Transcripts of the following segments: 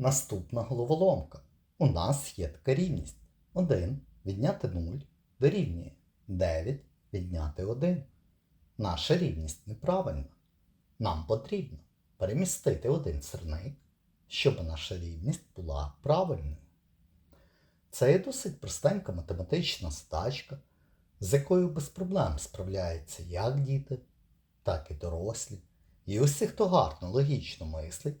Наступна головоломка. У нас є така рівність. 1 відняти 0 дорівнює 9 відняти 1. Наша рівність неправильна. Нам потрібно перемістити один сирник, щоб наша рівність була правильною. Це є досить простенька математична задачка, з якою без проблем справляються як діти, так і дорослі. І усі, хто гарно логічно мислить,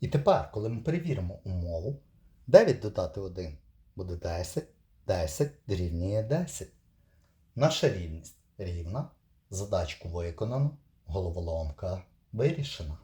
І тепер, коли ми перевіримо умову, 9 додати 1 буде 10, 10 дорівнює 10. Наша рівність рівна, задачку виконано, головоломка вирішена.